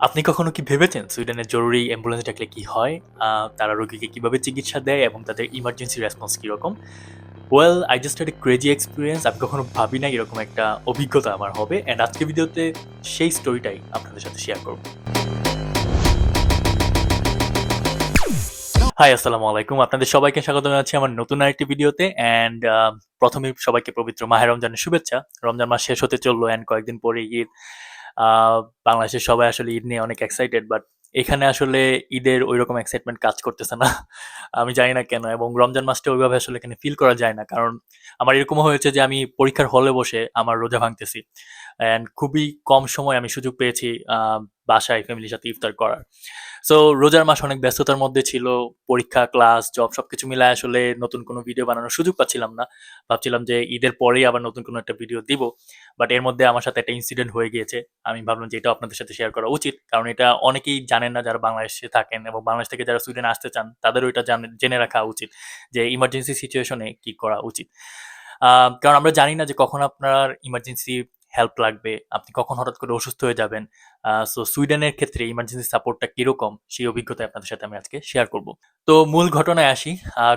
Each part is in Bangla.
আপনি কখনো কি ভেবেছেন সুইডেনের জরুরি অ্যাম্বুলেন্স ডাকলে কি হয়? তারা রোগীকে কীভাবে চিকিৎসা দেয় এবং তাদের ইমার্জেন্সি রেসপন্স কীরকম? Well I just had a crazy experience আমি কখনো ভাবি না এরকম একটা অভিজ্ঞতা আমার হবে অ্যান্ড আজকে ভিডিওতে সেই স্টোরিটাই আপনাদের সাথে শেয়ার করব। হাই আসসালামু আলাইকুম আপনাদের সবাইকে স্বাগত জানাচ্ছি আমার নতুন আরেকটি ভিডিওতে অ্যান্ড প্রথমে সবাইকে পবিত্র মাহে রমজানের শুভেচ্ছা রমজান মাস শেষ হতে চলল অ্যান্ড কয়েকদিন পরে ঈদ বাংলাদেশের সবাই আসলে ঈদ নিয়ে অনেক এক্সাইটেড বাট এখানে আসলে ঈদের ওই রকম এক্সাইটমেন্ট কাজ করতেছে না। আমি জানি না কেন, এবং রমজান মাসটা ওইভাবে আসলে এখানে ফিল করা যায় না, কারণ আমার এরকমও হয়েছে যে আমি পরীক্ষার হলে বসে আমার রোজা ভাঙতেছি। অ্যান্ড খুবই কম সময় আমি সুযোগ পেয়েছি বাসায় ফ্যামিলির সাথে ইফতার করার। সো রোজার মাস অনেক ব্যস্ততার মধ্যে ছিল, পরীক্ষা ক্লাস জব সবকিছু মিলায় আসলে নতুন কোনো ভিডিও বানানোর সুযোগ পাচ্ছিলাম না। ভাবছিলাম যে ঈদের পরেই আবার নতুন কোনো একটা ভিডিও দিব বাট এর মধ্যে আমার সাথে একটা ইনসিডেন্ট হয়ে গিয়েছে। আমি ভাবলাম যে এটা আপনাদের সাথে শেয়ার করা উচিত, কারণ এটা অনেকেই জানেন না যারা বাংলাদেশে থাকেন এবং বাংলাদেশ থেকে যারা সুইডেন আসতে চান, তাদেরও এটা জেনে রাখা উচিত যে ইমার্জেন্সি সিচুয়েশনে কি করা উচিত। কারণ আমরা জানি না যে কখন আপনার ইমার্জেন্সি হেল্প লাগবে, আপনি কখন হঠাৎ করে অসুস্থ হয়ে যাবেন সো সুইডেনের ক্ষেত্রে ইমার্জেন্সি সাপোর্টটা কীরকম, সেই অভিজ্ঞতা আপনাদের সাথে আমি আজকে শেয়ার করব। তো মূল ঘটনায় আসি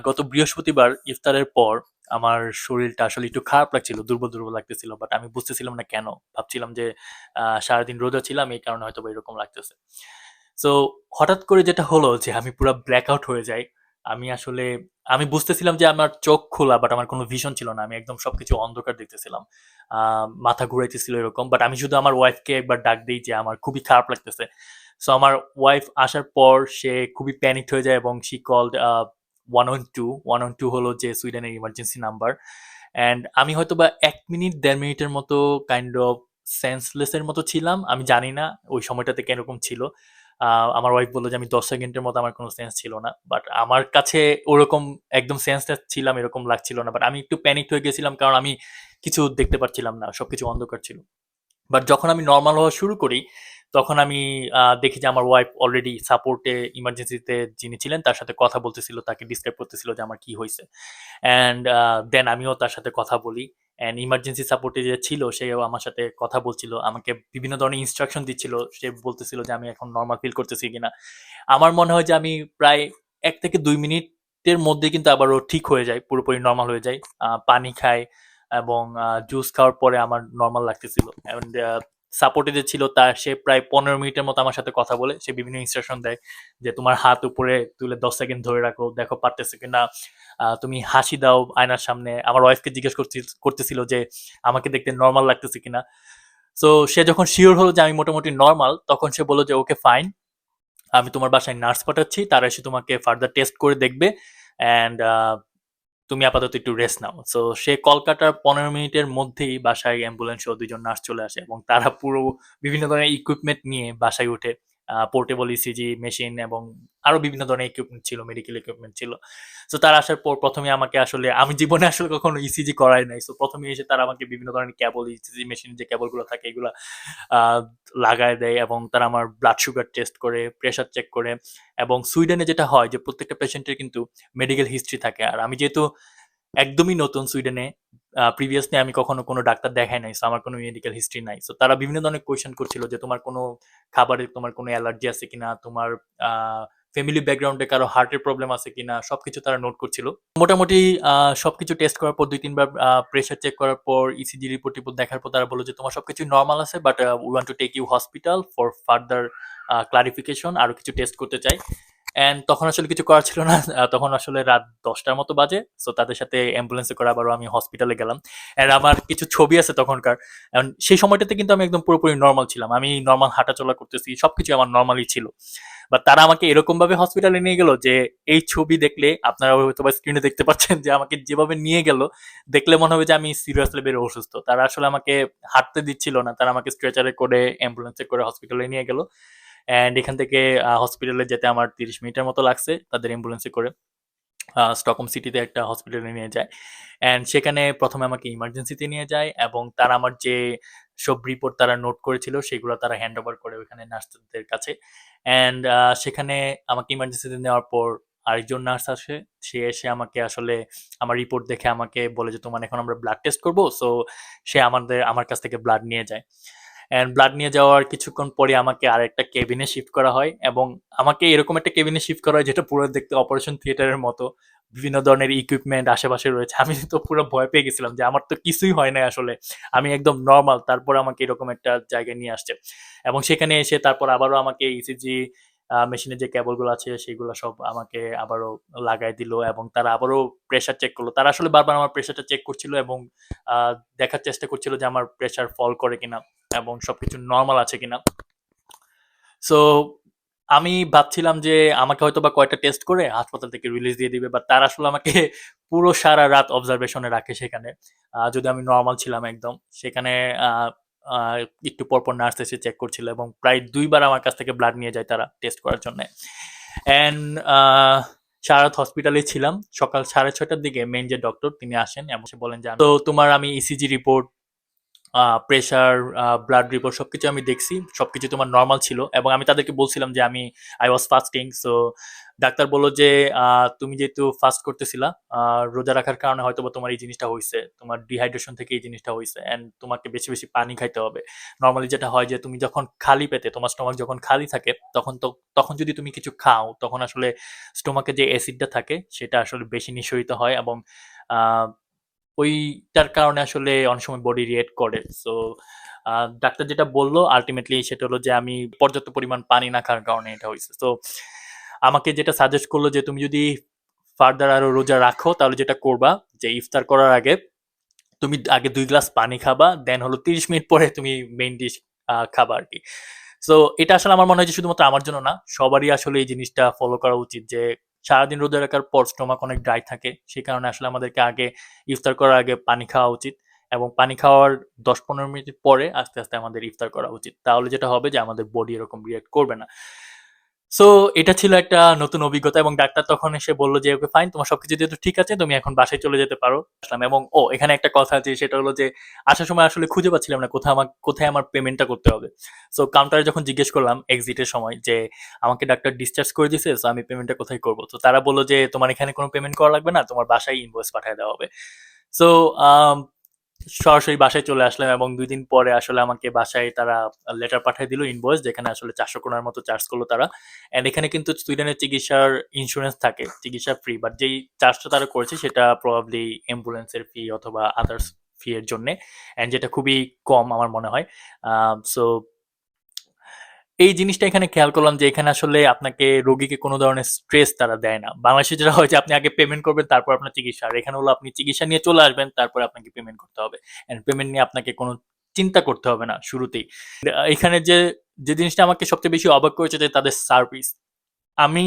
গত বৃহস্পতিবার ইফতারের পর আমার শরীরটা আসলে একটু খারাপ লাগছিল, দুর্বল দুর্বল লাগতেছিল বাট আমি বুঝতেছিলাম না কেন, ভাবছিলাম যে সারাদিন রোজা ছিলাম, এই কারণে হয়তো এরকম লাগতেছে। সো হঠাৎ করে যেটা হলো যে, আমি পুরো ব্ল্যাক আউট হয়ে যাই, আমি আসলে আমি বুঝতেছিলাম যে আমার চোখ খোলা বাট আমার কোনো ভিশন ছিল না। আমি একদম সবকিছু অন্ধকার দেখতেছিলাম। মাথা ঘুরাইতেছিল এরকম বাট আমি শুধু আমার ওয়াইফকে একবার ডাক দিই যে আমার খুবই খারাপ লাগতেছে। সো আমার ওয়াইফ আসার পর সে খুবই প্যানিক হয়ে যায় এবং she called one one two one one two হলো যে সুইডেনের ইমার্জেন্সি নাম্বার অ্যান্ড আমি হয়তো বা এক মিনিট, দেড় মিনিটের মতো কাইন্ড অফ সেন্সলেসের মতো ছিলাম। আমি জানি না ওই সময়টাতে কীরকম ছিল। আমার ওয়াইফ বলল যে, আমি দশ সেকেন্ডের মতো আমার কোনো সেন্স ছিল না। বাট আমার কাছে ওরকম একদম সেন্সলেস ছিলাম, এরকম লাগছিল না। বাট আমি একটু প্যানিক হয়ে গেছিলাম, কারণ আমি কিছু দেখতে পাচ্ছিলাম না, সবকিছু অন্ধকার ছিল। বাট যখন আমি নর্মাল হওয়া শুরু করি, তখন আমি দেখি যে, আমার ওয়াইফ অলরেডি সাপোর্টে ইমার্জেন্সিতে যিনি ছিলেন, তার সাথে কথা বলতেছিল, তাকে ডিসক্রাইব করতেছিল যে, আমার কি হয়েছে অ্যান্ড দেন আমিও তার সাথে কথা বলি। অ্যান্ড ইমার্জেন্সি সাপোর্টে যে ছিল, সেও আমার সাথে কথা বলছিল, আমাকে বিভিন্ন ধরনের ইনস্ট্রাকশন দিচ্ছিল, সে বলতেছিল যে আমি এখন নর্মাল ফিল করতেছি কিনা। আমার মনে হয় যে আমি প্রায় এক থেকে দুই মিনিটের মধ্যে কিন্তু আবারও ঠিক হয়ে যায়, পুরোপুরি নর্মাল হয়ে যায়। পানি খায় এবং জুস খাওয়ার পরে আমার নর্মাল লাগতেছিল। সাপোর্টে যে ছিল তার সে প্রায় পনেরো মিনিটের মতো আমার সাথে কথা বলে। সে বিভিন্ন ইনস্ট্রাকশন দেয় যে তোমার হাত উপরে তুলে দশ সেকেন্ড ধরে রাখো, দেখো পারতেছে কিনা তুমি হাসি দাও আয়নার সামনে। আমার ওয়াইফকে জিজ্ঞেস করতে- করতেছিল যে আমাকে দেখতে নর্মাল লাগতেছে কিনা সো সে যখন শিওর হলো যে আমি মোটামুটি নর্মাল তখন সে বলল যে ওকে ফাইন আমি তোমার বাসায় নার্স পাঠাচ্ছি। তারা এসে তোমাকে ফার্দার টেস্ট করে দেখবে। অ্যান্ড তুমি আপাতত একটু রেস্ট নাও। সো সে কলকাতার পনেরো মিনিটের মধ্যেই বাসায় অ্যাম্বুলেন্স ও দুজন নার্স চলে আসে এবং তারা পুরো বিভিন্ন ধরনের ইকুইপমেন্ট নিয়ে বাসায় উঠে। পোর্টেবল ইসিজি মেশিন এবং আরও বিভিন্ন ধরনের ইকুইপমেন্ট ছিল মেডিকেল ইকুইপমেন্ট ছিল। সো তারা আসার পর প্রথমে আমাকে আসলে, আমি জীবনে আসলে কখনো ইসিজি করাই নাই। সো প্রথমে এসে তারা আমাকে বিভিন্ন ধরনের কেবল ইসিজি মেশিন যে কেবলগুলো থাকে, এগুলো লাগায় দেয় এবং তারা আমার ব্লাড সুগার টেস্ট করে প্রেশার চেক করে এবং সুইডেনে যেটা হয় যে, প্রত্যেকটা পেশেন্টের কিন্তু মেডিকেল হিস্ট্রি থাকে। আর আমি যেহেতু একদমই নতুন সুইডেনে প্রিভিয়াসলি আমি কখনো কোনো ডাক্তার দেখাই নাই আমার কোনো মেডিকেল হিস্ট্রি নাই। সো তারা বিভিন্ন ধরনের কোয়েশ্চেন করছিল যে তোমার কোনো খাবারে তোমার কোনো অ্যালার্জি আছে কিনা, তোমার ফ্যামিলি ব্যাকগ্রাউন্ডে কারও হার্টের প্রবলেম আছে কিনা, সবকিছু তারা নোট করছিল। মোটামুটি সবকিছু টেস্ট করার পর, দুই, তিনবার প্রেশার চেক করার পর ইসিজি রিপোর্ট টিপোর্ট দেখার পর তারা বলল যে তোমার সবকিছু নর্মাল আছে but we want to take you hospital for further clarification আরও কিছু টেস্ট করতে চাই। অ্যান্ড তখন আসলে কিছু করার ছিল না। তখন আসলে রাত দশটার মতো বাজে। সো তাদের সাথে অ্যাম্বুলেন্সে করে আবারও আমি হসপিটালে গেলাম। অ্যান্ড আমার কিছু ছবি আছে তখনকার। সেই সময়টাতে কিন্তু আমি একদম পুরোপুরি নর্মাল ছিলাম। আমি নর্মাল হাঁটাচলা করতেছি, সবকিছু আমার নর্মালি ছিল। বা তারা আমাকে এরকম ভাবে হসপিটালে নিয়ে গেল যে, এই ছবি দেখলে আপনারা হয়তো বা স্ক্রিনে দেখতে পাচ্ছেন যে, আমাকে যেভাবে নিয়ে গেল, দেখলে মনে হবে যে আমি সিরিয়াস লেভেলে অসুস্থ। তারা আসলে আমাকে হাঁটতে দিচ্ছিল না। তারা আমাকে স্ট্রেচারে করে অ্যাম্বুলেন্সে করে হসপিটালে নিয়ে গেল। অ্যান্ড এখান থেকে হসপিটালে যেতে আমার তিরিশ মিনিটের মতো লাগছে, তাদের অ্যাম্বুলেন্সে করে। স্টকহোম সিটিতে একটা হসপিটালে নিয়ে যায়। অ্যান্ড সেখানে প্রথমে আমাকে ইমার্জেন্সিতে নিয়ে যায় এবং তারা আমার যে সব রিপোর্ট তারা নোট করেছিল, সেগুলো তারা হ্যান্ড ওভার করে ওখানে নার্সদের কাছে। অ্যান্ড সেখানে আমাকে ইমার্জেন্সিতে নেওয়ার পর আরেকজন নার্স আসে। সে এসে আমাকে আসলে আমার রিপোর্ট দেখে আমাকে বলে যে, তোমার এখন আমরা ব্লাড টেস্ট করব? সো সে আমাদের, আমার কাছ থেকে ব্লাড নিয়ে যায়। অ্যান্ড ব্লাড নিয়ে যাওয়ার কিছুক্ষণ পরে আমাকে আর একটা কেবিনে শিফট করা হয় এবং আমাকে এরকম একটা কেবিনে শিফট করা হয় যেটা পুরো দেখতে অপারেশন থিয়েটারের মতো। বিভিন্ন ধরনের ইকুইপমেন্ট আশেপাশে রয়েছে। আমি তো পুরো ভয় পেয়ে গেছিলাম যে আমার তো কিছুই হয় না আসলে। আমি একদম নর্মাল তারপর আমাকে এরকম একটা জায়গায় নিয়ে আসছে। এবং সেখানে এসে তারপর আবারও আমাকে ইসিজি মেশিনে যে কেবলগুলো আছে সেগুলো সব আমাকে আবারও লাগাই দিল এবং তারা আবারও প্রেশার চেক করল। তারা আসলে বারবার আমার প্রেশারটা চেক করছিল এবং দেখার চেষ্টা করছিল যে আমার প্রেশার ফল করে কিনা। এবং সবকিছু নর্মাল আছে কিনা। সো আমি ভাবছিলাম যে আমাকে হয়তো বা কয়েকটা টেস্ট করে হাসপাতাল থেকে রিলিজ দিয়ে দিবে বা তারা আসলে আমাকে পুরো সারা রাত অবজারভেশনে রাখে সেখানে। যদি আমি নর্মাল ছিলাম একদম, সেখানে একটু পরপর নার্স এসে চেক করছিল এবং প্রায় দুইবার আমার কাছ থেকে ব্লাড নিয়ে যায় তারা টেস্ট করার জন্য। অ্যান্ড সারা রাত হসপিটালে ছিলাম। সকাল সাড়ে ছয়টার দিকে মেন যে ডক্টর তিনি আসেন এবং সে বলেন যে, তো তোমার আমি ECG report pressure blood report সবকিছু আমি দেখছি, সবকিছু তোমার নর্মাল ছিল এবং আমি তাদেরকে বলছিলাম যে আমি I was fasting so doctor বলল যে তুমি যেহেতু ফাস্ট করতেছিলা রোজা রাখার কারণে হয়তো বা তোমার এই জিনিসটা হয়েছে তোমার ডিহাইড্রেশন থেকে এই জিনিসটা হয়েছে অ্যান্ড তোমাকে বেশি বেশি পানি খাইতে হবে। নর্মালি যেটা হয় যে, তুমি যখন খালি পেতে তোমার স্টোমাক যখন খালি থাকে, তখন তো, তখন যদি তুমি কিছু খাও, তখন আসলে স্টোমাকে যে অ্যাসিডটা থাকে, সেটা আসলে বেশি নিঃসরিত হয় এবং ওইটার কারণে আসলে অনেক সময় বডি রিয়েক্ট করে। সো ডাক্তার যেটা বলল আলটিমেটলি সেটা হলো যে আমি পর্যাপ্ত পরিমাণ পানি না খাওয়ার কারণে এটা হয়েছে তো আমাকে যেটা সাজেস্ট করল যে তুমি যদি ফার্দার আরও রোজা রাখো, তাহলে যেটা করবা, যে ইফতার করার আগে তুমি আগে দুই গ্লাস পানি খাবা দেন হলো তিরিশ মিনিট পরে তুমি মেইন ডিশ খাবা আর কি। সো এটা আসলে আমার মনে হয় যে শুধুমাত্র আমার জন্য না, সবারই আসলে এই জিনিসটা ফলো করা উচিত যে সারাদিন রোদে রাখার পর স্টোমাক অনেক ড্রাই থাকে, সেই কারণে আসলে আমাদেরকে আগে ইফতার করার আগে পানি খাওয়া উচিত এবং পানি খাওয়ার দশ পনেরো মিনিট পরে আস্তে আস্তে আমাদের ইফতার করা উচিত। তাহলে যেটা হবে যে আমাদের বডি এরকম রিয়েক্ট করবে না। সো এটা ছিল একটা নতুন অভিজ্ঞতা এবং ডাক্তার তখন এসে বলল যে ওকে ফাইন তোমার সবকিছু যেহেতু ঠিক আছে, তুমি এখন বাসায় চলে যেতে পারো। আসলাম এবং, ও, এখানে একটা কথা আছে, সেটা হলো যে, আসার সময় আসলে খুঁজে পাচ্ছিলাম না কোথায় আমার কোথায় আমার পেমেন্টটা করতে হবে। সো কাউন্টারে যখন জিজ্ঞেস করলাম এক্সিটের সময় যে, আমাকে ডাক্তার ডিসচার্জ করে দিয়েছে সো আমি পেমেন্টটা কোথায় করব? তো তারা বলল যে, তোমার এখানে কোনো পেমেন্ট করা লাগবে না, তোমার বাসায় ইনভয়েস পাঠিয়ে দেওয়া হবে। সো সরাসরি বাসায় চলে আসলাম এবং দুই দিন পরে আসলে আমাকে বাসায় তারা লেটার পাঠিয়ে দিল ইনভয়েস যেখানে আসলে চারশো কোনার মতো চার্জ করল তারা। অ্যান্ড এখানে কিন্তু সুইডেনের চিকিৎসার ইন্স্যুরেন্স থাকে, চিকিৎসা ফ্রি বাট যেই চার্জটা তারা করেছে সেটা প্রবাবলি অ্যাম্বুলেন্সের ফি অথবা আদার্স ফি এর জন্যে। অ্যান্ড যেটা খুবই কম আমার মনে হয়। সো এই জিনিসটা এখানে খেয়াল করলাম যে এখানে আসলে আপনাকে রোগীকে কোনো ধরনের স্ট্রেস তারা দেয় না। বাংলাদেশে যেটা হয় যে আপনি আগে পেমেন্ট করবেন, তারপর আপনার চিকিৎসা। আর এখানে হলো আপনি চিকিৎসা নিয়ে চলে আসবেন, তারপর আপনাকে পেমেন্ট করতে হবে। অ্যান্ড পেমেন্ট নিয়ে আপনাকে কোনো চিন্তা করতে হবে না শুরুতেই। এখানে যে যে জিনিসটা আমাকে সবচেয়ে বেশি অবাক করেছে যে তাদের সার্ভিস আমি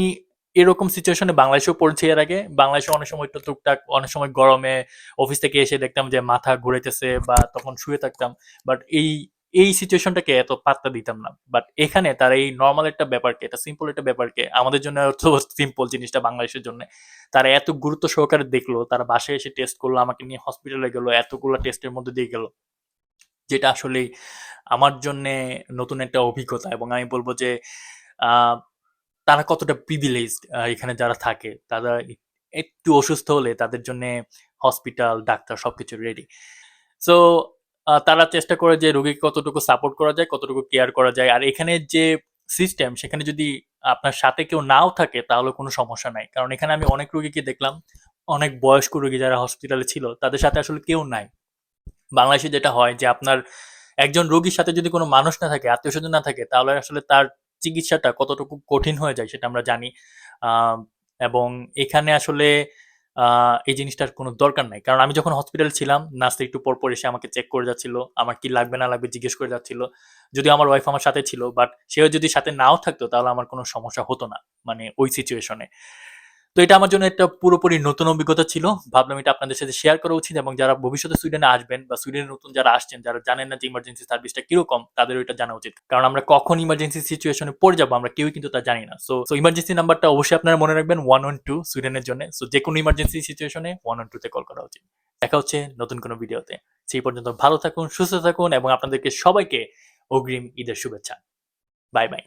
এরকম সিচুয়েশনে বাংলাদেশেও পড়ছি এর আগে। বাংলাদেশে অনেক সময় একটু টুকটাক, অনেক সময় গরমে অফিস থেকে এসে দেখতাম যে মাথা ঘুরেতেছে বা তখন শুয়ে থাকতাম। বাট এই এই সিচুয়েশনটাকে এত পাত্তা দিতাম না। বাট এখানে তার এই নর্মাল একটা ব্যাপারকে এটা সিম্পল একটা ব্যাপারকে, আমাদের জন্য তো সিম্পল জিনিসটা বাংলাদেশের জন্য, তারা এত গুরুত্ব সহকারে দেখল, তারা বাসায় এসে টেস্ট করল, আমাকে নিয়ে হসপিটালে গেলো, এতগুলো টেস্টের মধ্যে দিয়ে গেল, যেটা আসলেই আমার জন্য নতুন একটা অভিজ্ঞতা। এবং আমি বলব যে তারা কতটা প্রিভিলেজড এখানে যারা থাকে, তারা একটু অসুস্থ হলে তাদের জন্য হসপিটাল ডাক্তার সবকিছু রেডি সো তারা চেষ্টা করে যে রোগীকে কতটুকু সাপোর্ট করা যায়, কতটুকু কেয়ার করা যায়। আর এখানে যে সিস্টেম সেখানে যদি আপনার সাথে কেউ নাও থাকে, তাহলে কোনো সমস্যা নাই। কারণ এখানে আমি অনেক রোগীকে দেখলাম, অনেক বয়স্ক রোগী যারা হসপিটালে ছিল, তাদের সাথে আসলে কেউ নাই। বাংলাদেশে যেটা হয় যে আপনার একজন রোগীর সাথে যদি কোনো মানুষ না থাকে আত্মীয় স্বজন না থাকে, তাহলে আসলে তার চিকিৎসাটা কতটুকু কঠিন হয়ে যায় সেটা আমরা জানি। এবং এখানে আসলে এই জিনিসটার কোনো দরকার নাই। কারণ আমি যখন হসপিটাল ছিলাম নার্স একটু পর পর এসে আমাকে চেক করে যাচ্ছিল, আমার কি লাগবে, না লাগবে জিজ্ঞেস করে যাচ্ছিল। যদি আমার ওয়াইফ আমার সাথে ছিল বাট সেও যদি সাথে নাও থাকতো, তাহলে আমার কোনো সমস্যা হতো না মানে ওই সিচুয়েশনে তো এটা আমার জন্য একটা পুরোপুরি নতুন অভিজ্ঞতা ছিল। ভাবলাম এটা আপনাদের সাথে শেয়ার করা উচিত এবং যারা ভবিষ্যতে সুইডেনে আসবেন বা সুইডেনে নতুন যারা আসছেন, যারা জানেন না যে ইমার্জেন্সি সার্ভিসটা কীরকম, তাদের ওইটা জানা উচিত। কারণ আমরা কখন ইমার্জেন্সি সিচুয়েশনে পড়ে যাব, আমরা কেউই কিন্তু তা জানি না। সো সো ইমার্জেন্সি নাম্বারটা অবশ্যই আপনারা মনে রাখবেন ওয়ান ওয়ান টু সুইডেনের জন্য। সো যে কোনো ইমার্জেন্সি সিচুয়েশনে ওয়ান ওয়ান টুতে কল করা উচিত। দেখা হচ্ছে নতুন কোনো ভিডিওতে। সেই পর্যন্ত ভালো থাকুন, সুস্থ থাকুন এবং আপনাদেরকে সবাইকে অগ্রিম ঈদের শুভেচ্ছা। Bye bye